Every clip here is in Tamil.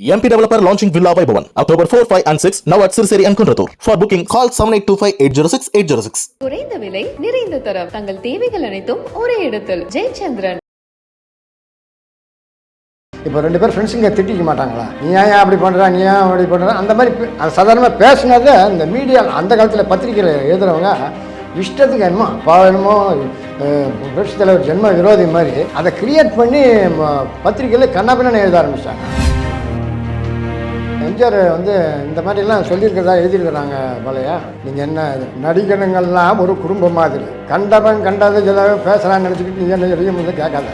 MP Developer launching Villa Vaibhavan October 4, 5 and 6 now at Sirseri and Kunratur. For booking call 7825 806 806. குறைந்த விலை நிறைந்த தரம். தங்கள் தேவைகள் அனைத்தும் ஒரே இடத்தில். ஜெயச்சந்திரன். இப்போ ரெண்டு பேர் ஃப்ரெண்ட்ஸுங்க திட்டிக்க மாட்டாங்களா? நீ ஏன் அப்படி பண்ணுற நீ ஏன் அப்படி பண்ணுற அந்த மாதிரி சாதாரணமாக பேசுனதை இந்த மீடியா அந்த காலத்தில் பத்திரிக்கையில் எழுதுறவங்க இஷ்டத்துக்கு என்னமோ அப்பா என்னமோ அஹ், புரட்சித் தலைவர் ஜென்ம விரோதி மாதிரி அதை கிரியேட் பண்ணி பத்திரிக்கையில் கண்ணாபின்னு எழுத ஆரம்பிச்சிட்டாங்க. எம்ஜிஆர் வந்து இந்த மாதிரிலாம் சொல்லியிருக்கிறதா எழுதியிருக்கிறாங்க பழையா நீங்கள் என்ன இது, நடிகனுங்கள்லாம் ஒரு குடும்பம் மாதிரி. கண்டவன் கண்டது ஏதாவது பேசுகிறான்னு நினச்சிக்கிட்டு நீங்கள் என்ன எதையும் வந்து கேட்காத.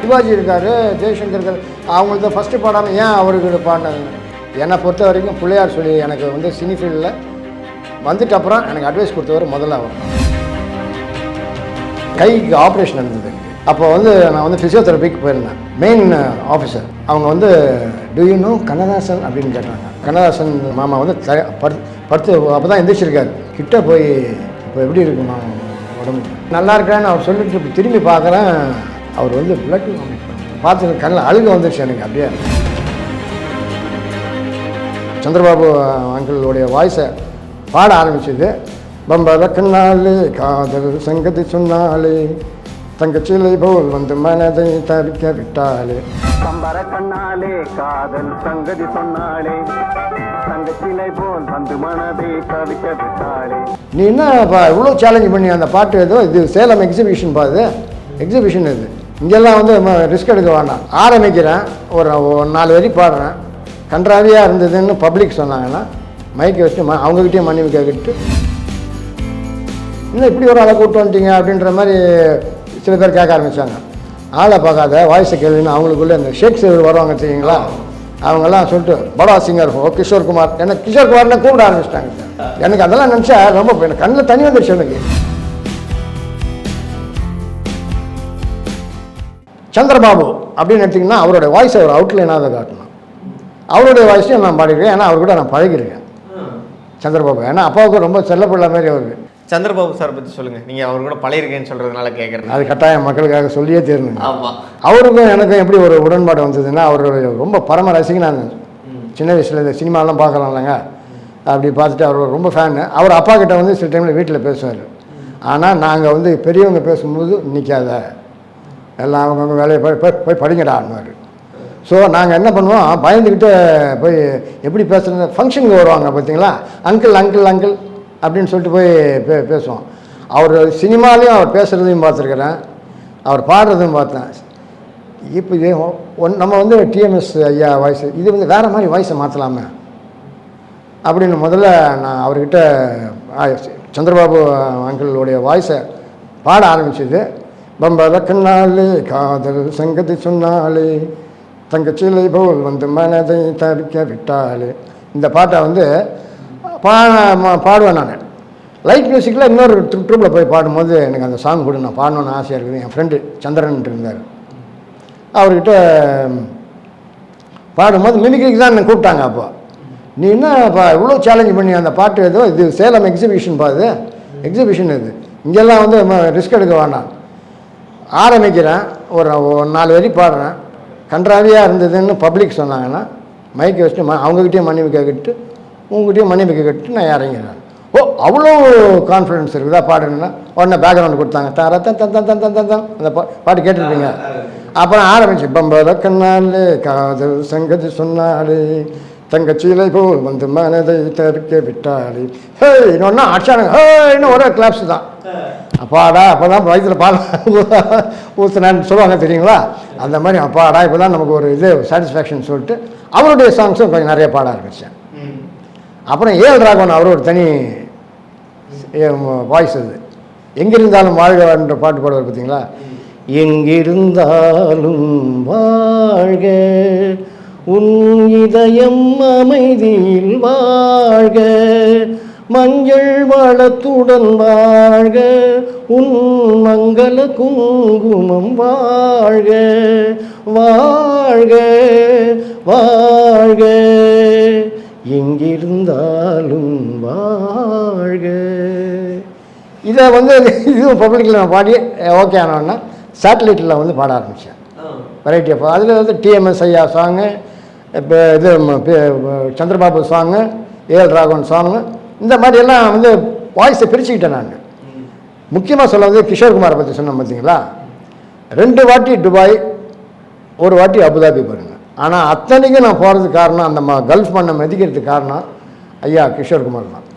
சிவாஜி இருக்கார் ஜெய்சங்கர் இருக்கார். அவங்களுக்கு ஃபஸ்ட்டு பாடாமல் ஏன் அவருக்கு பாடினது என்னை பொறுத்த வரைக்கும் பிள்ளையார் சொல்லி எனக்கு வந்து சினி ஃபீல்டில் வந்துட்டு அப்புறம் எனக்கு அட்வைஸ் கொடுத்தவர் முதல்ல அவர். கைக்கு ஆப்ரேஷன் இருந்தது அப்போ வந்து நான் வந்து ஃபிசியோதெரபிக்கு போயிருந்தேன். மெயின் ஆஃபீஸர் uh, அவங்க வந்து டு கண்ணதாசன் அப்படின்னு கேட்டாங்க. கண்ணதாசன் மாமா வந்து த படு படுத்து அப்போ தான் எந்திரிச்சிருக்காரு. கிட்ட போய் இப்போ எப்படி இருக்குமா உடம்பு? நல்லா இருக்கான்னு அவர் சொல்லிட்டு திரும்பி பார்க்குறேன். அவர் வந்து பிளட் பார்த்து கண்ணில் அழுக வந்துருச்சு எனக்கு அப்படியே. சந்திரபாபு அங்கிளுடைய வாய்ஸை பாட ஆரம்பிச்சது. பம்பர கண்ணாலே காதல் சங்கதி சொன்னாலே தங்கச்சிலை போல் வந்து மனதை தவிக்க விட்டாலே கம்பர கண்ணாலே காதல் சங்கதி சொன்னாளே. தங்கச்சிலை போல் வந்து மனதை தவிக்க விட்டாளே. நீ என்னப்பா இவ்வளோ சேலஞ்ச் பண்ணி அந்த பாட்டு ஏதோ இது சேலம் எக்ஸிபிஷன் பா இது எக்ஸிபிஷன் இது. இங்கெல்லாம் வந்து ரிஸ்க் எடுக்க வேண்டாம். ஆரம்பிக்கிறேன். ஒரு நாலு வரி பாடுறேன். கன்றாவியாக இருந்ததுன்னு பப்ளிக் சொன்னாங்கன்னா மைக்கை வச்சு ம அவங்ககிட்டயே மன்னிப்பு கேட்டுட்டு இன்னும் இப்படி ஒரு ஆளை கூப்பிட்டு வந்துட்டீங்க? அப்படின்ற மாதிரி சில பேர் கேட்க ஆரம்பித்தாங்க ஆளை பார்க்காத வாய்ஸை கேள்வின்னு அவங்களுக்குள்ள இந்த ஷேக் சேவர் வருவாங்க தெரியுங்களா? அவங்கெல்லாம் சொல்லிட்டு படா சிங்கர் ஓ கிஷோர் குமார். என்ன கிஷோர் குமார்னு கூப்பிட ஆரம்பிச்சிட்டாங்க எனக்கு அதெல்லாம் நினச்சா ரொம்ப எனக்கு கண்ணில் தண்ணி வந்துருச்சு எனக்கு. சந்திரபாபு அப்படின்னு எடுத்திங்கன்னா அவருடைய வாய்ஸை ஒரு அவுட்லைனாக அதை காட்டணும். அவருடைய வாய்ஸையும் நான் பாடிருக்கேன் ஏன்னா அவர் கூட நான் பழகிருக்கேன் சந்திரபாபு ஏன்னா அப்பாவுக்கு ரொம்ப செல்லப்பிள்ளை மாதிரி அவருக்கு. சந்திரபாபு சார் பற்றி சொல்லுங்க. நீங்க அவர் கூட பழகிருக்கேன்னு சொல்றதுனால கேட்கறது அது கட்டாயம் மக்களுக்காக சொல்லியே தீரணுங்க ஆமா. அவருக்கும் எனக்கும் எப்படி ஒரு உடன்பாடு வந்ததுன்னா அவர் ரொம்ப பரம ரசிகன் நான் சின்ன வயசில் இந்த சினிமாலாம் பார்க்கலாம் இல்லைங்க? அப்படி பார்த்துட்டு அவர் ரொம்ப ஃபேனு அவர் அப்பா கிட்ட வந்து சில டைமில் வீட்டில் பேசுவார். ஆனால் நாங்கள் வந்து பெரியவங்க பேசும்போது நிற்காத எல்லாம் அவங்கவுங்க வேலையை போய் போய் போய் படிங்கடான்னுவார் ஸோ நாங்கள் என்ன பண்ணுவோம்? பயந்துக்கிட்டு போய் எப்படி பேசுகிறது ஃபங்க்ஷனுக்கு வருவாங்க பார்த்தீங்களா அங்கிள் அங்கிள் அங்கிள் அப்படின்னு சொல்லிட்டு போய் பே பேசுவோம். அவர் சினிமாலையும் அவர் பேசுகிறதையும் பார்த்துருக்குறேன். அவர் பாடுறதையும் பார்த்தேன். இப்போ இதே ஒன் நம்ம வந்து டிஎம்எஸ் ஐயா வாய்ஸ் இது வந்து வேறு மாதிரி வாய்ஸை மாற்றலாமே அப்படின்னு முதல்ல நான் அவர்கிட்ட சந்திரபாபு அங்கிளுடைய வாய்ஸை பாட ஆரம்பிச்சது. பம்பர கண்ணாலே காதல் சங்கதி சொன்னாலே தங்கச்சிலை போல் வந்து மனதை தவிக்க விட்டாலே. இந்த பாட்டை வந்து பா பாடுவேன் நான். லைட் மியூசிக்கில் இன்னொரு ட்ரிப்பில் போய் பாடும்போது எனக்கு அந்த சாங் கூட நான் பாடணும்னு ஆசையாக இருக்குது. என் ஃப்ரெண்டு சந்திரன் இருந்தார். அவர்கிட்ட பாடும்போது மிமிக்ரிக்கு தான் என்னை கூப்பிட்டாங்க அப்போ. நீ என்னப்பா இவ்வளோ சேலஞ்ச் பண்ணி அந்த பாட்டு ஏதோ இது சேலம் எக்ஸிபிஷன் பாது எக்ஸிபிஷன் இது. இங்கெல்லாம் வந்து ரிஸ்க் எடுக்க வேண்டாம் ஆரம்பிக்கிறேன். ஒரு நாலு வரி பாடுறேன். கன்றாவியாக இருந்ததுன்னு பப்ளிக் சொன்னாங்கன்னா மைக்கை வச்சுட்டு ம மன்னிப்பு கேட்டுட்டு உங்ககிட்டயும் மன்னிப்பு கேட்டு நான் இறங்கிறேன் ஓ அவ்வளோ கான்ஃபிடன்ஸ் இருக்குதா? பாடுன்னா உடனே பேக்ரவுண்டு கொடுத்தாங்க. தர தன் தன் தன் தன் தன் தன் அந்த பா- பாட்டு கேட்டுருப்பீங்க. அப்புறம் ஆரம்பிச்சு பம்பர கண்ணாலே காதல் சங்கதி சொன்னாலே தங்கச்சீலை போல் வந்து மனதை தவிக்க விட்டாலே. ஹே இன்னொன்னா அடிச்சானுங்க. இன்னும் ஒரே கிளாப்ஸ் தான். அப்பாடா அப்போ தான் வயிற்றுல பால் ஊற்றுனான்னு சொல்லுவாங்க தெரியுங்களா? அந்த மாதிரி அப்பாடா இப்போ தான் நமக்கு ஒரு இது சாட்டிஸ்ஃபேக்ஷன் சொல்லிட்டு அவருடைய சாங்ஸும் கொஞ்சம் நிறைய பாட ஆரம்பித்தேன் அப்புறம் ஏஎல் ராகவன் அவர் ஒரு தனி வாய்ஸ் அது. எங்கிருந்தாலும் வாழ்க என்ற பாட்டு பாடுவார் பார்த்தீங்களா? எங்கிருந்தாலும் வாழ்க உன் இதயம் அமைதியில் வாழ்க மஞ்சள் வளத்துடன் வாழ்க உன் மங்கள குங்குமம் வாழ்க வாழ்க வாழ்க. எங்கிருந்தாலும் வாழ்க. இதை வந்து இதுவும் பப்ளிக்கில் நான் பாடி ஓகே ஆனோன்னா சேட்டலைட்டில் வந்து பாட ஆரம்பித்தேன் வெரைட்டி ஆஃப் அதில் வந்து டிஎம்எஸ் ஐயா சாங்கு இப்போ இது Chandrababu song AL Raghavan song இந்த மாதிரி எல்லாம் வந்து வாய்ஸை பிரிச்சுக்கிட்டேன் நான். முக்கியமாக சொல்ல வந்து கிஷோர் பற்றி சொன்னேன் பார்த்தீங்களா ரெண்டு வாட்டி துபாய் ஒரு வாட்டி அபுதாபி பாருங்க ஆனால் அத்தனைக்கும் நான் போகிறதுக்கு காரணம் அந்த ம கல்ஃப் மண்ணை மதிக்கிறதுக்கு காரணம் ஐயா கிஷோர் குமார் தான்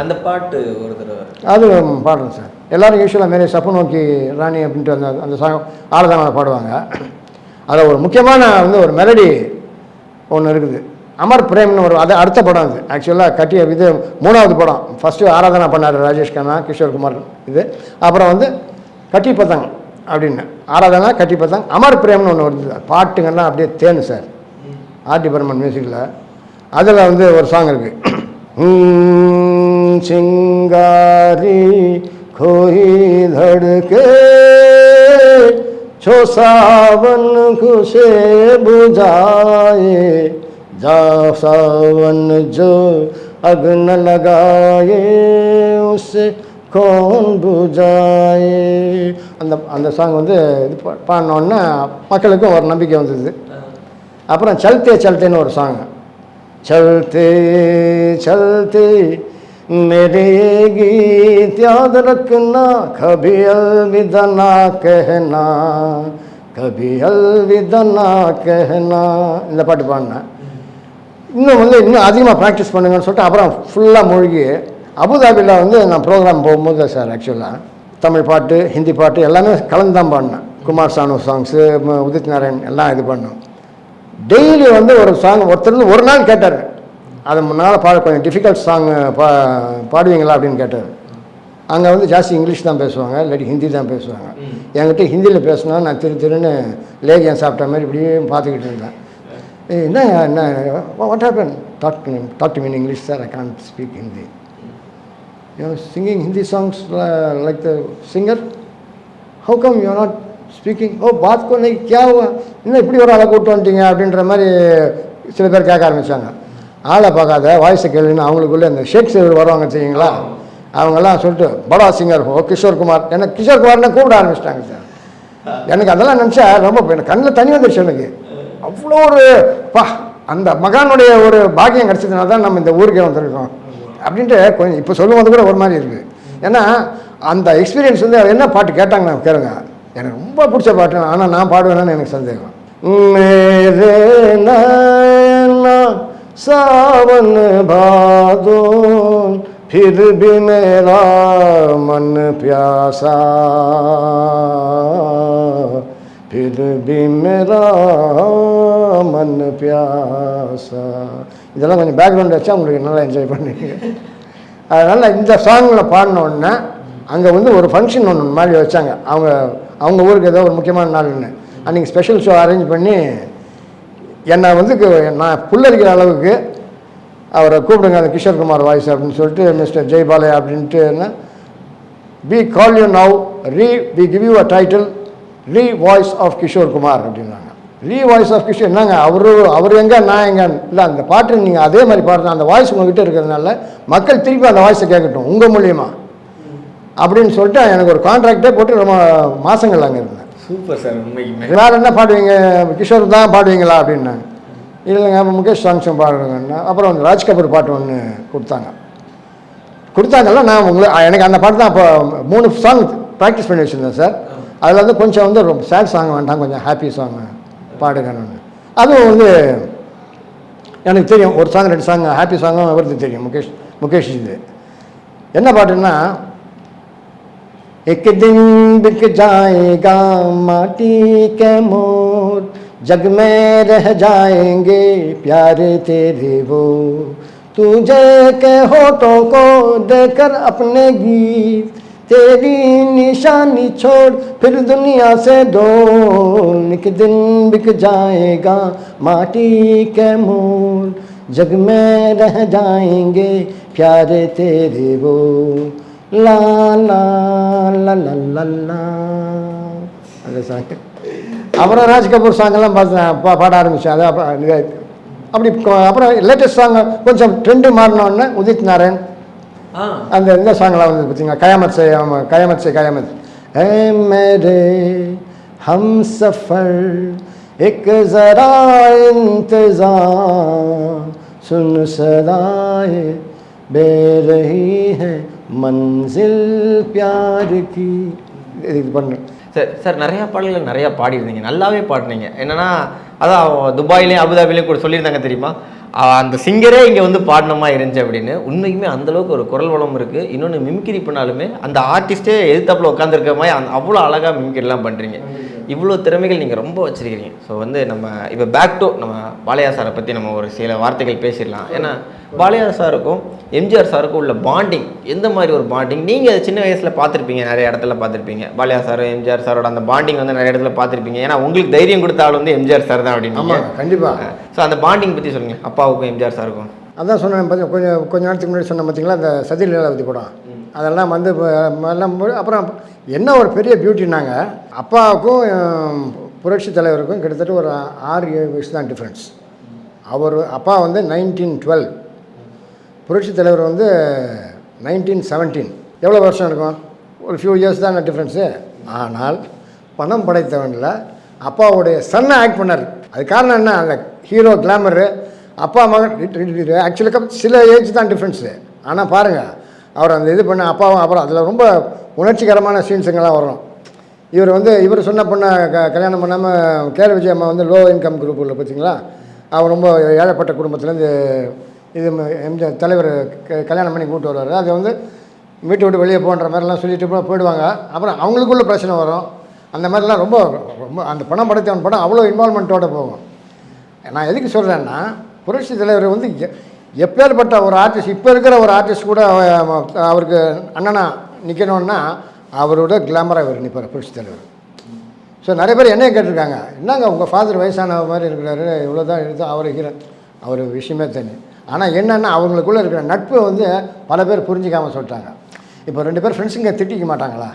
அந்த பாட்டு ஒரு தடவை. அது பாடுறேன் சார். எல்லாரும் யூஸ்வலாக மாரி சப்பு நோக்கி ராணி அப்படின்ட்டு அந்த அந்த சாங் ஆலதான பாடுவாங்க. அதில் ஒரு முக்கியமான வந்து ஒரு மெலடி ஒன்று இருக்குது. அமர் பிரேம்னு ஒரு அது அடுத்த படம் அது. ஆக்சுவலாக கட்டிய இது மூணாவது படம். ஃபஸ்ட்டு ஆராதனா பண்ணார் ராஜேஷ் கண்ணா கிஷோர் குமார் இது. அப்புறம் வந்து கட்டி பத்தங் அப்படின்னு ஆராதனா கட்டி பத்தங் அமர் பிரேம்னு ஒன்று வருது பாட்டுங்கள்லாம் அப்படியே தேனு சார் ஆர்டி பர்மன் மியூசிக்கில் அதில் வந்து ஒரு சாங் இருக்குது சிங்காரி खोई धड़के छो सावन खुशे बुझाए जा सावन जो अग्न लगाए उसे कौन बुझाए அந்த அந்த சாங் வந்து இது பா- பாடினோன்னே மக்களுக்கும் ஒரு நம்பிக்கை வந்தது அப்புறம் சல்தே சல்தேன்னு ஒரு சாங் चलते चलते मेरे गीत याद रखना कभी अलविदा ना कहना कभी अलविदा ना कहना இந்த பாட்டு பாடினேன் இன்னும் வந்து இன்னும் அதிகமாக ப்ராக்டிஸ் பண்ணுங்கன்னு சொல்லிட்டு அப்புறம் ஃபுல்லாக மூழ்கி அபுதாபியில் வந்து நான் ப்ரோக்ராம் போகும்போது சார் ஆக்சுவலாக தமிழ் பாட்டு ஹிந்தி பாட்டு எல்லாமே கலந்து தான் பாடினேன். குமார் சானு சாங்ஸு உதித் நாராயண் எல்லாம் இது பண்ணோம். டெய்லி வந்து ஒரு சாங் ஒருத்தர் ஒரு நாள் கேட்டார். அது முன்னால் பாட கொஞ்சம் டிஃபிகல்ட் சாங் பா பாடுவீங்களா அப்படின்னு கேட்டார். அங்கே வந்து ஜாஸ்தி இங்கிலீஷ் தான் பேசுவாங்க இல்லாட்டி ஹிந்தி தான் பேசுவாங்க. என்கிட்ட ஹிந்தியில் பேசினா நான் திரு திருன்னு லேகியம் சாப்பிட்ட மாதிரி இப்படியே பார்த்துக்கிட்டு இருந்தேன். என்ன என்ன what happen talk to talk to mean English sir I can speak Hindi you are singing Hindi songs like the singer. How come you are not speaking ஓ பாத் கொண்டே கே இன்னும் இப்படி ஒரு ஆளை கூப்பிட்டு வந்துட்டிங்க அப்படின்ற மாதிரி சில பேர் கேட்க ஆரம்பித்தாங்க ஆளை பார்க்காத வாய்ஸை கேள்வின்னு அவங்களுக்குள்ளே இந்த ஷேக் சேவர் வருவாங்க சரிங்களா அவங்கெல்லாம் சொல்லிட்டு படா சிங்கர் ஓ கிஷோர் குமார் ஏன்னா கிஷோர் குமார்னு கூப்பிட ஆரம்பிச்சிட்டாங்க சார் எனக்கு அதெல்லாம் நினச்சா ரொம்ப எனக்கு கண்ணில் தண்ணி வந்துருச்சு எனக்கு அவ்வளோ ஒரு பா அந்த மகானுடைய ஒரு பாக்கியம் கிடச்சதுனால தான் நம்ம இந்த ஊருக்கே வந்திருக்கோம் அப்படின்ட்டு கொஞ்சம் இப்போ சொல்லும்போது கூட ஒரு மாதிரி இருக்குது ஏன்னா அந்த எக்ஸ்பீரியன்ஸ் வந்து என்ன பாட்டு கேட்டாங்க நான் கேளுங்க. எனக்கு ரொம்ப பிடிச்ச பாட்டு. ஆனால் நான் பாடுவேன்னு எனக்கு சந்தேகம். மேரே நயனா சாவன் பாதோன் फिर भी मेरा मन प्यासा फिर भी मेरा मन प्यासा இதெல்லாம் கொஞ்சம் பேக்ரவுண்ட் வச்சா உங்களுக்கு நல்லா என்ஜாய் பண்ணுவீங்க. அதனால் இந்த சாங்கில் பாடின உடனே அங்கே வந்து ஒரு ஃபங்க்ஷன் ஒன்று மாதிரி வச்சாங்க. அவங்க அவங்க ஊருக்கு ஏதோ ஒரு முக்கியமான நாள்னு அன்றைக்கி ஸ்பெஷல் ஷோ அரேஞ்ச் பண்ணி என்னை வந்து நான் புல்லரிக்கிற அளவுக்கு அவரை கூப்பிடுங்க அந்த கிஷோர் குமார் வாய்ஸ் அப்படின்னு சொல்லிட்டு மிஸ்டர் ஜெய்பாலயா அப்படின்ட்டு we call you now re we give you a title re voice of Kishore Kumar அப்படின்னாங்க. ரீ வாய்ஸ் ஆஃப் கிஷோர் என்னங்க? அவரு அவர் எங்க நான் எங்க? இல்லை அந்த பாட்டு நீங்கள் அதே மாதிரி பாடுறது அந்த வாய்ஸ் உங்ககிட்ட இருக்கிறதுனால மக்கள் திருப்பி அந்த வாய்ஸை கேட்கட்டும் உங்கள் மூலியமா. அப்படின்னு சொல்லிட்டு எனக்கு ஒரு கான்ட்ராக்டே போட்டு ரொம்ப மாசங்கள் அங்கே இருந்தேன். சூப்பர் சார் உண்மைக்குமே. வேற என்ன பாடுவீங்க? கிஷோர் தான் பாடுவீங்களா? அப்படின்னாங்க இல்லைங்க முகேஷ் சாங்ஸும் பாடுறேங்கன்னா அப்புறம் வந்து ராஜ் கபூர் பாட்டு ஒன்று கொடுத்தாங்க. கொடுத்தாங்கல்ல நான் உங்களை எனக்கு அந்த பாட்டு தான் அப்போ மூணு சாங் ப்ராக்டிஸ் பண்ணி வச்சுருந்தேன் சார் அதில் வந்து கொஞ்சம் வந்து ரொம்ப சேட் சாங் வேண்டாம் கொஞ்சம் ஹாப்பி சாங் பாடுங்கன்னு அதுவும் வந்து எனக்கு தெரியும் ஒரு சாங் ரெண்டு சாங் ஹாப்பி சாங்கும் அவருக்கு தெரியும் முகேஷ் முகேஷ் இது என்ன பாட்டுன்னா एक दिन बिक जाएगा माटी के मोर जग में रह जाएंगे प्यारे तेरे वो तुझे के होठों को देकर अपने गीत तेरी निशानी छोड़ फिर दुनिया से डोल एक दिन बिक जाएगा माटी के मोर जग में रह जाएंगे प्यारे तेरे वो லா லா லா லா லா லா அந்த சாங் அப்புறம் ராஜ் கபூர் சாங்கெல்லாம் பார்த்தேன் பா பாட ஆரம்பித்தேன் அது அப்புறம் இது அப்படி கொ- அப்புறம் லேட்டஸ்ட் சாங் கொஞ்சம் ட்ரெண்டு மாறினோடனே உதித் நாராயண் ஆ அந்த இந்த சாங்லாம் வந்து பார்த்தீங்கன்னா கயாமத் சே ஆமாம் கயாமத் சே கயாமத். ஏ மேரே ஹம் சஃபர் ایک ذرا انتظار سن صدائے بے رہی ہے மன்சில் பியாருக்கு இது பண்ணு. சார் சார் நிறையா பாடல்கள் நிறையா பாடியிருந்தீங்க. நல்லாவே பாடினீங்க. என்னென்னா அதான் துபாயிலையும் அபுதாபிலையும் கூட சொல்லியிருந்தாங்க தெரியுமா? அந்த சிங்கரே இங்கே வந்து பாடினமா இருந்துச்சு அப்படின்னு. உண்மைக்குமே அந்த அளவுக்கு ஒரு குரல் வளம் இருக்குது இன்னொன்று மிமிக்ரி பண்ணாலுமே அந்த ஆர்டிஸ்ட்டே எதிர்த்தாப்புல உட்காந்துருக்க மாதிரி அந்த அவ்வளோ அழகாக மிமிக்ரிலாம் பண்ணுறீங்க இவ்வளோ திறமைகள் நீங்கள் ரொம்ப வச்சிருக்கிறீங்க ஸோ வந்து நம்ம இப்போ பேக் டு நம்ம பாலையா சாரை பற்றி நம்ம ஒரு சில வார்த்தைகள் பேசிடலாம். ஏன்னா பாலையா சாருக்கும் எம்ஜிஆர் சாருக்கும் உள்ள பாண்டிங் எந்த மாதிரி ஒரு பாண்டிங் நீங்கள் சின்ன வயசில் பார்த்துருப்பீங்க நிறைய இடத்துல பார்த்துருப்பீங்க. பாலையா சார் எம்ஜிஆர் சாரோட அந்த பாண்டிங் வந்து நிறைய இடத்துல பார்த்துருப்பீங்க. ஏன்னா உங்களுக்கு தைரியம் கொடுத்த ஆள் வந்து எம்ஜிஆர் சார் தான் அப்படின்னு கண்டிப்பாக ஸோ அந்த பாண்டிங் பற்றி சொல்லுங்கள் அப்பாவுக்கும் எம்ஜிஆர் சாருக்கும். அதான் சொன்னேன் கொஞ்சம் கொஞ்ச நேரத்துக்கு முன்னாடி சொன்ன பார்த்தீங்களா அந்த சதி லீலாவதி படம் அதெல்லாம் வந்து எல்லாம் அப்புறம் என்ன ஒரு பெரிய பியூட்டினாங்க அப்பாவுக்கும் புரட்சி தலைவருக்கும் கிட்டத்தட்ட ஒரு ஆறு ஏழு வயசு தான் டிஃப்ரென்ஸ் அவர் அப்பா வந்து நைன்டீன் டுவெல் புரட்சி தலைவர் வந்து நைன்டீன் செவன்டீன் எவ்வளோ வருஷம் இருக்கும்? ஒரு ஃபியூ இயர்ஸ் தான் டிஃப்ரென்ஸு ஆனால் பணம் படைத்தவனில் அப்பாவுடைய சன்னை ஆக்ட் பண்ணார். அது காரணம் என்ன? அந்த ஹீரோ கிளாமரு அப்பா மகன் ஆக்சுவலாக சில ஏஜ் தான் டிஃப்ரென்ஸு ஆனால் பாருங்கள் அவர் அந்த இது பண்ண அப்பாவும் அப்புறம் அதில் ரொம்ப உணர்ச்சிகரமான சீன்ஸுங்கெல்லாம் வரும் இவர் வந்து இவர் சொன்ன பொண்ணை க கல்யாணம் பண்ணாமல் கேர விஜய் அம்மா வந்து லோ இன்கம் குரூப் உள்ள பார்த்தீங்களா அவர் ரொம்ப ஏழைப்பட்ட குடும்பத்துலேருந்து இது ம- எம்ஜிஆர் தலைவர் க- கல்யாணம் பண்ணி கூப்பிட்டு வருவார். அது வந்து வீட்டை விட்டு வெளியே போன்ற மாதிரிலாம் சொல்லிட்டு போயிடுவாங்க. அப்புறம் அவங்களுக்குள்ள பிரச்சனை வரும். அந்த மாதிரிலாம் ரொம்ப ரொம்ப அந்த பணம் படைத்தவன் படம் அவ்வளோ இன்வால்மெண்ட்டோடு போகும். நான் எதுக்கு சொல்கிறேன்னா புரட்சி தலைவர் வந்து எப்பேற்பட்ட ஒரு ஆர்டிஸ்ட் இப்போ இருக்கிற ஒரு ஆர்டிஸ்ட் கூட அவ- அவருக்கு அண்ணனா நிற்கணும்னா அவரோட கிளாமராக இவர் நிற்பார் புரட்சி தலைவர். ஸோ நிறைய பேர் என்னைய கேட்டிருக்காங்க என்னங்க உங்கள் ஃபாதர் வயசான மாதிரி இருக்கிறாரு இவ்வளோ தான் எடுத்து அவர் ஹீரன் அவர் விஷயமே தனி ஆனால் என்னென்னா அவங்களுக்குள்ளே இருக்கிற நட்பு வந்து பல பேர் புரிஞ்சிக்காமல் சொல்லிட்டாங்க. இப்போ ரெண்டு பேர் ஃப்ரெண்ட்ஸுங்க திட்டிக்க மாட்டாங்களா?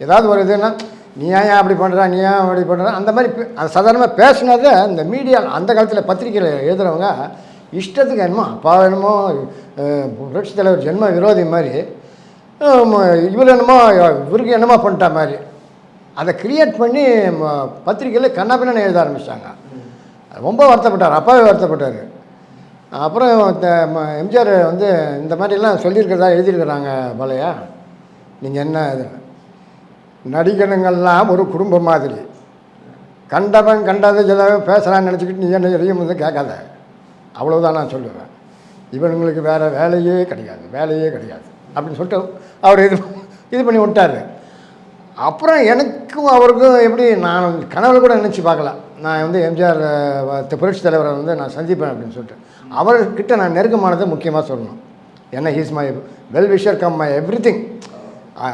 ஏதாவது ஒரு இதுன்னா நீ ஏன் ஏன் அப்படி பண்ணுறா நீ ஏன் அப்படி பண்ணுறா அந்த மாதிரி அது சாதாரணமாக பேசுனதை இந்த மீடியா அந்த காலத்தில் பத்திரிக்கையில் எழுதுகிறவங்க இஷ்டத்துக்கு என்னமோ அப்பா என்னமோ புரட்சி தலைவர் ஜென்ம விரோதி மாதிரி இவர் என்னமோ இவருக்கு என்னமோ பண்ணிட்டா மாதிரி. அதை கிரியேட் பண்ணி பத்திரிக்கையில் கண்ணாபின்னு எழுத ஆரம்பிச்சிட்டாங்க. ரொம்ப வருத்தப்பட்டார் அப்பாவே வருத்தப்பட்டார். அப்புறம் த- ம- எம்ஜிஆர் வந்து இந்த மாதிரிலாம் சொல்லியிருக்கிறதா எழுதியிருக்கிறாங்க பலையா? நீங்கள் என்ன இது? நடிகனுங்கள்லாம் ஒரு குடும்பம் மாதிரி. கண்டவன் கண்டதை சிலவன் பேசுகிறான்னு நினச்சிக்கிட்டு நீ என்ன எதையும் வந்து கேட்காத. அவ்வளோதான் நான் சொல்லுவேன். இவனுங்களுக்கு வேறு வேலையே கிடையாது வேலையே கிடையாது. அப்படின்னு சொல்லிட்டு அவர் இது இது பண்ணி விட்டார். அப்புறம் எனக்கும் அவருக்கும் எப்படி நான் கனவுல கூட நினச்சி பார்க்கல. நான் வந்து எம்ஜிஆர் புரட்சி தலைவரை வந்து நான் சந்திப்பேன் அப்படின்னு சொல்லிட்டு. அவர்கிட்ட நான் நெருக்கமானதை முக்கியமாக சொல்லணும். என்ன he's my well wisher come my every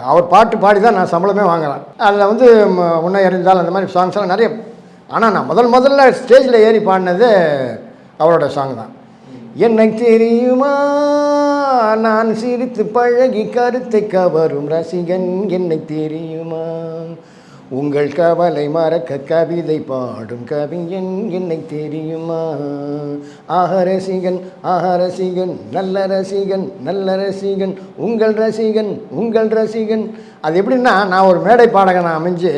அவர் பாட்டு பாடி தான் நான் சம்பளமே வாங்குறேன் அதில் வந்து ம- உன்னை எறிந்தால் அந்த மாதிரி சாங்ஸ்லாம் நிறைய. ஆனால் நான் முதல் முதல்ல ஸ்டேஜில் ஏறி பாடினது அவரோட சாங் தான். என்னை தெரியுமா? நான் சிரித்து பழகி கருத்தை கவரும் ரசிகன் என்னை தெரியுமா? உங்கள் கவலை மறக்க கவிதை பாடும் கவிஞன் என்னை தெரியுமா? ஆக ரசிகன் ஆக ரசிகன் நல்ல ரசிகன் நல்ல ரசிகன் உங்கள் ரசிகன் உங்கள் ரசிகன். அது எப்படின்னா நான் ஒரு மேடை பாடகனை அமைஞ்சு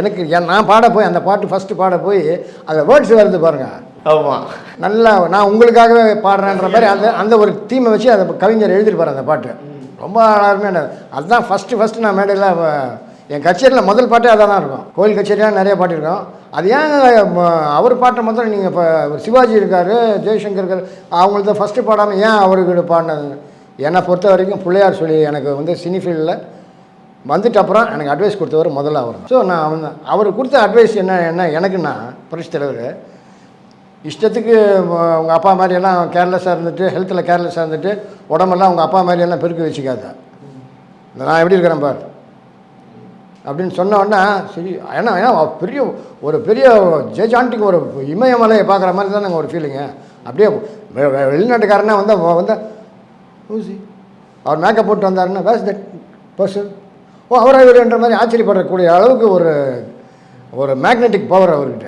எனக்கு என் நான் பாட போய் அந்த பாட்டு ஃபஸ்ட்டு பாட போய் அதில் வேர்ட்ஸ் வருது பாருங்கள் ஆமாம் நல்லா நான் உங்களுக்காகவே பாடுறேன்ற மாதிரி அந்த அந்த ஒரு தீமை வச்சு அதை கவிஞர் எழுதியிருப்பார் அந்த பாட்டு. ரொம்ப அருமையான அதுதான் ஃபஸ்ட்டு ஃபஸ்ட்டு நான் மேடையில் என் கச்சேரியில் முதல் பாட்டே அதான் தான் இருக்கும். கோயில் கச்சேரியாக நிறைய பாட்டு இருக்கும். அது ஏன் அவர் பாட்டை மாத்திரம் நீங்கள் இப்போ சிவாஜி இருக்கார் ஜெய்சங்கர் இருக்கார் அவங்களுக்கு ஃபஸ்ட்டு பாடாமல் ஏன் அவருக்கு பாடினது? என்னை பொறுத்த வரைக்கும் பிள்ளையார் சொல்லி எனக்கு வந்து சினி ஃபீல்டில் வந்துட்டு அப்புறம் எனக்கு அட்வைஸ் கொடுத்தவர் முதல்ல அவர் ஸோ நான் அவன் அவர் கொடுத்த அட்வைஸ் என்ன என்ன எனக்குன்னா புரட்சி தலைவர் இஷ்டத்துக்கு உங்கள் அப்பா மாதிரியெல்லாம் கேர்லெஸ்ஸாக இருந்துட்டு ஹெல்த்தில் கேர்லெஸ்ஸாக இருந்துட்டு உடம்பெல்லாம் உங்கள் அப்பா மாதிரியெல்லாம் பெருக்கி வச்சுக்காத. நான் எப்படி இருக்கிறேன் பார்? அப்படின்னு சொன்னோன்னா சரி ஏன்னா ஏன்னா பெரிய ஒரு பெரிய ஜெஜாண்டிக்கு ஒரு இமயமலையை பார்க்குற மாதிரி தான் நாங்கள் ஒரு ஃபீலிங்கு அப்படியே வெ- வெளிநாட்டுக்காரனா வந்து வந்து ஊசி அவர் மேக்கப் போட்டு வந்தாருன்னா வேஸ் தட் பர்சன் ஓ அவரா இவருன்ற மாதிரி ஆச்சரியப்படக்கூடிய அளவுக்கு ஒரு ஒரு மேக்னெட்டிக் பவர் அவர்கிட்ட.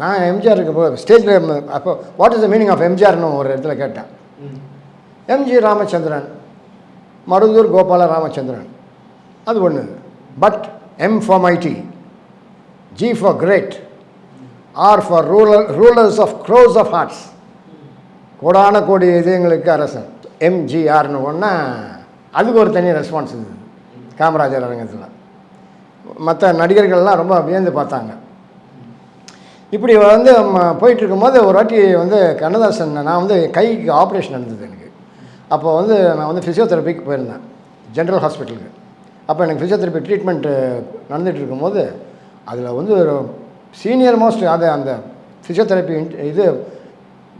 நான் எம்ஜிஆருக்கு போ ஸ்டேஜில் அப்போ what is the meaning of எம்ஜிஆர்னு ஒரு இடத்துல கேட்டேன். எம்ஜி ராமச்சந்திரன் மருதூர் கோபால ராமச்சந்திரன் அது ஒன்று but M for mighty G for great R for ruler rulers of crores of hearts கோடான கோடி இதயங்களுக்கு அரசன். எம்ஜிஆர்னு ஒன்றா அதுக்கு ஒரு தனி ரெஸ்பான்ஸ் இருந்தது காமராஜர் அரங்கத்தில். மற்ற நடிகர்கள்லாம் ரொம்ப வியந்து பார்த்தாங்க. இப்படி வந்து போயிட்டுருக்கும்போது ஒரு வாட்டி வந்து கண்ணதாசன் நான் வந்து கைக்கு ஆப்ரேஷன் நடந்தது எனக்கு. அப்போ வந்து நான் வந்து ஃபிசியோதெரப்பிக்கு போயிருந்தேன் ஜென்ரல் ஹாஸ்பிட்டலுக்கு அப்போ எனக்கு ஃபிசியோதெரப்பி ட்ரீட்மெண்ட்டு நடந்துகிட்டு இருக்கும்போது அதில் வந்து ஒரு சீனியர் மோஸ்ட் அது அந்த ஃபிசியோதெரப்பி இது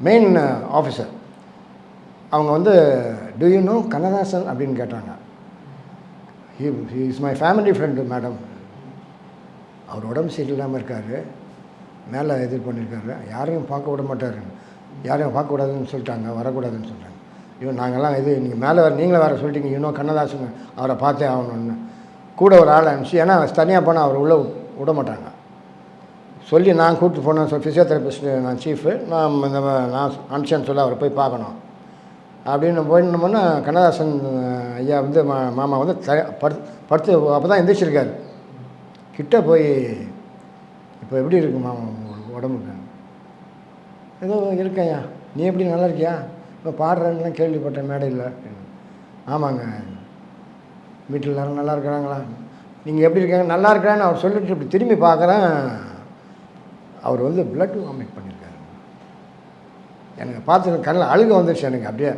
மெயின் ஆஃபீஸர் அவங்க வந்து டு யூ நோ கண்ணதாசன் அப்படின்னு கேட்டாங்க. He is my family friend madam அவர் உடம்பு சரியில்லாமல் இருக்கார். மேலே இது பண்ணியிருக்காரு. யாரையும் பார்க்க விட மாட்டார். யாரையும் பார்க்கக்கூடாதுன்னு சொல்லிட்டாங்க வரக்கூடாதுன்னு சொல்லிட்டாங்க இவன் நாங்கள்லாம் இது நீங்கள் மேலே வர நீங்களே வேறு சொல்லிட்டீங்க. இன்னும் கண்ணதாசன் அவரை பார்த்தே ஆகணும்னு. கூட ஒரு ஆள் அனுப்பிச்சு ஏன்னா தனியாக போனால் அவர் உள்ளே விட மாட்டாங்க. சொல்லி நான் கூப்பிட்டு போனேன் சொல் ஃபிசியோதெரபிஸ்ட் நான் சீஃபு நான் இந்த நான் அனுப்பிச்சேன்னு சொல்லி அவரை போய் பார்க்கணும். அப்படின்னு போயிட்டோம்னா கண்ணதாசன் ஐயா வந்து மா மாமா வந்து த படுத்து படுத்து அப்போ தான் எந்திரிச்சிருக்காரு. கிட்டே போய் இப்போ எப்படி இருக்குமா உங்களுக்கு உடம்புக்கு? ஏதோ இருக்கையா? நீ எப்படி நல்லா இருக்கியா? இப்போ பாடுறேன்னுலாம் கேள்விப்பட்டேன் மேடையில் ஆமாங்க. வீட்டில் எல்லாரும் நல்லா இருக்கிறாங்களா? நீங்கள் எப்படி இருக்காங்க? நல்லா இருக்கிறான்னு அவர் சொல்லிட்டு இப்படி திரும்பி பார்க்குறேன். அவர் வந்து பிளட் வாமிட் பண்ணியிருக்காரு. எனக்கு பார்த்து கண்ணில் அழுக வந்துருச்சு எனக்கு அப்படியே.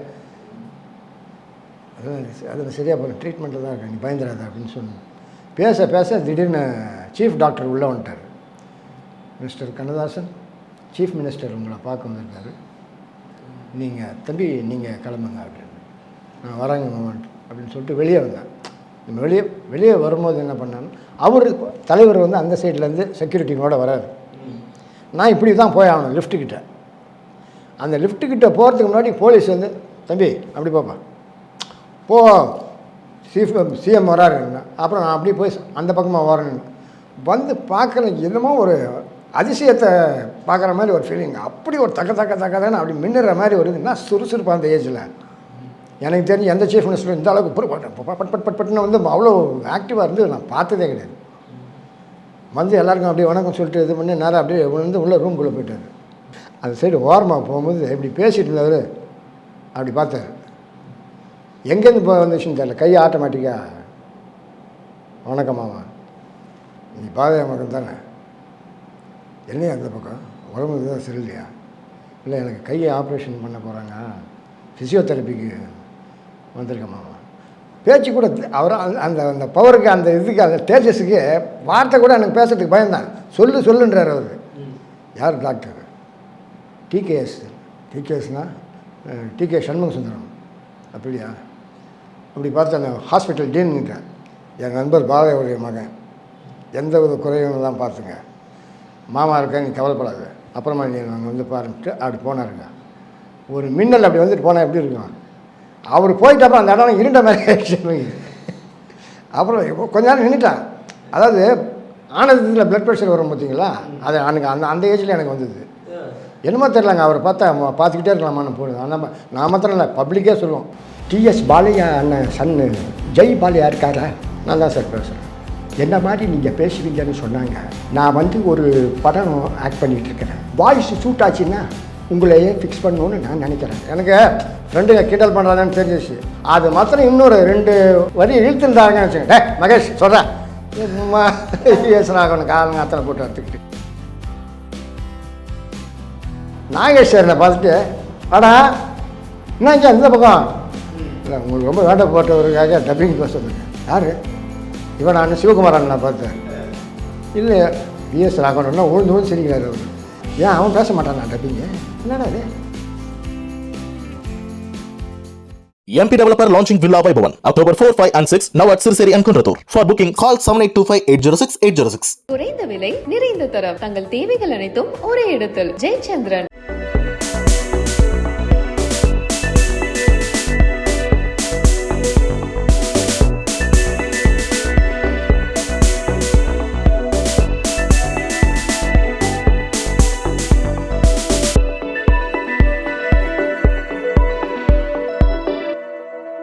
அதான் அதில் சரியாக போகிற ட்ரீட்மெண்ட்டில் தான் இருக்கேன். நீ பயந்துடாத அப்படின்னு சொன்னேன். பேச பேச திடீர்னு சீஃப் டாக்டர் உள்ளே வந்துட்டார். மிஸ்டர் கண்ணதாசன் சீஃப் மினிஸ்டர் உங்களை பார்க்க வந்திருக்காரு. நீங்கள் தம்பி நீங்கள் கிளம்புங்க அப்படின்னு. நான் வரேங்க மூமெண்ட் அப்படின்னு சொல்லிட்டு வெளியே வந்தேன் நம்ம வெளியே வெளியே வரும்போது என்ன பண்ணேன்னு அவர் தலைவர் வந்து அந்த சைட்லேருந்து செக்யூரிட்டிங்களோட வராரு. நான் இப்படி தான் போய் ஆகணும் லிஃப்ட்டுக்கிட்ட அந்த லிஃப்ட்டுக்கிட்ட போகிறதுக்கு முன்னாடி போலீஸ் வந்து தம்பி அப்படி போப்பா போ சீஃப் சிஎம் வராருன்னா அப்புறம் நான் அப்படியே போய் அந்த பக்கமாக வரேன்னு. வந்து பார்க்குற என்னமோ ஒரு அதிசயத்தை பார்க்குற மாதிரி ஒரு ஃபீலிங் அப்படி ஒரு தக்க தக்க தக்கதானே அப்படி மின்னுற மாதிரி ஒரு என்ன சுறுசுறுப்பாக அந்த ஏஜில் எனக்கு தெரிஞ்சு எந்த சீஃப் மினிஸ்டரும் இந்த அளவுக்கு புரு- பட் பட் பட் பட்னு வந்து அவ்வளோ ஆக்டிவாக இருந்து நான் பார்த்ததே கிடையாது. வந்து எல்லாருக்கும் அப்படியே வணக்கம் சொல்லிட்டு இது பண்ணி நேரம் அப்படியே வந்து உள்ளே ரூம்குள்ளே போயிட்டார். அந்த சைடு ஓரமாக போகும்போது இப்படி பேசிட்டு இருந்தவர் அப்படி பார்த்தார். எங்கேருந்து போக வந்துச்சுன்னு தெரியல. கை ஆட்டோமேட்டிக்காக வணக்கமாவா நீ பாதைய மகன் தானே? என்னையா அந்த பக்கம்? உடம்பு எதுவும் சரியில்லையா? இல்லை எனக்கு கையை ஆப்ரேஷன் பண்ண போகிறாங்க ஃபிசியோதெரப்பிக்கு வந்திருக்கேன் பேச்சு கூட அவர் அந்த- அந்த அந்த பவருக்கு அந்த இதுக்கு அந்த தேஜஸுக்கு வார்த்தை கூட எனக்கு பேசுறதுக்கு பயந்தான். சொல்லு சொல்லுன்றார் அவர். யார்? டாக்டர் டிகேஎஸ் டிகேஎஸ்னா டிகே சண்முக சுந்தரம் அப்படியா? அப்படி பார்த்து அந்த ஹாஸ்பிட்டல் டீன்கிட்டேன் என் நண்பர் பாலையுடைய மகன். எந்த வித குறையும் தான் பார்த்துங்க. மாமா இருக்க நீ கவலைப்படாது. அப்புறமா நீ நாங்கள் வந்து பாருன்ட்டு அப்படி போனாருங்க. ஒரு மின்னல் அப்படி வந்துட்டு போனால் எப்படி இருக்கும்? அவர் போயிட்டு அந்த இடம் இருண்ட மாதிரி ஆயிடுச்சு. அப்புறம் கொஞ்ச நேரம் நின்றுட்டான் அதாவது ஆனந்தத்தில் பிளட் ப்ரெஷர் வரும் பார்த்தீங்களா? அது எனக்கு அந்த அந்த ஏஜில் எனக்கு வந்தது. என்னமோ தெரிலங்க அவரை பார்த்தா பார்த்துக்கிட்டே இருக்கலாமான்னு போடுது ஆனால் நான் மாத்திரம் இல்லை பப்ளிக்கே சொல்லுவோம். டிஎஸ் பாலையா அண்ணன் சன்னு ஜெய் பாலையா இருக்காரா? நான் தான் சார் பேசுகிறேன் என்ன மாதிரி நீங்கள் பேசுவீங்கன்னு சொன்னாங்க. நான் வந்து ஒரு படம் ஆக்ட் பண்ணிகிட்டு இருக்கிறேன் வாய்ஸ் சூட் ஆச்சுன்னா உங்களையே ஃபிக்ஸ் பண்ணணும்னு நான் நினைக்கிறேன். எனக்கு ஃப்ரெண்டுங்க கிண்டல் பண்ணுறாங்கன்னு தெரிஞ்சிச்சு. அது மாத்திரம் இன்னொரு ரெண்டு வரி இழுத்துருந்தாங்கன்னு வச்சுக்கோங்க. மகேஷ் சொல்கிறேன் சும்மா காலங்க அத்தனை போட்டு எடுத்துக்கிட்டு நாகேஸ்வரில் பார்த்துட்டு அடா என்ன இங்கே இந்த பக்கம்? இல்லை உங்களுக்கு ரொம்ப வேண்டப்பட்டவருக்காக டப்பிங் பேசுறதுங்க யார்? இவன் நான் சிவகுமார் அண்ணனை பார்த்தேன். இல்லை பிஎஸ் ராகவனா உழுந்து உழுந்து சிரிக்கிறாரு அவர். ஏன் அவன் பேச மாட்டானா டப்பிங்கு? என்னடா இது? MP Developer launching Villa Vaibhavan October 4, 5 and 6 now at Sirseri and Kunratur. For booking call 7825 806 806. குறைந்த விலை நிறைந்த தரம். தங்கள் தேவைகள் அனைத்தும் ஒரே இடத்தில். ஜெயச்சந்திரன்.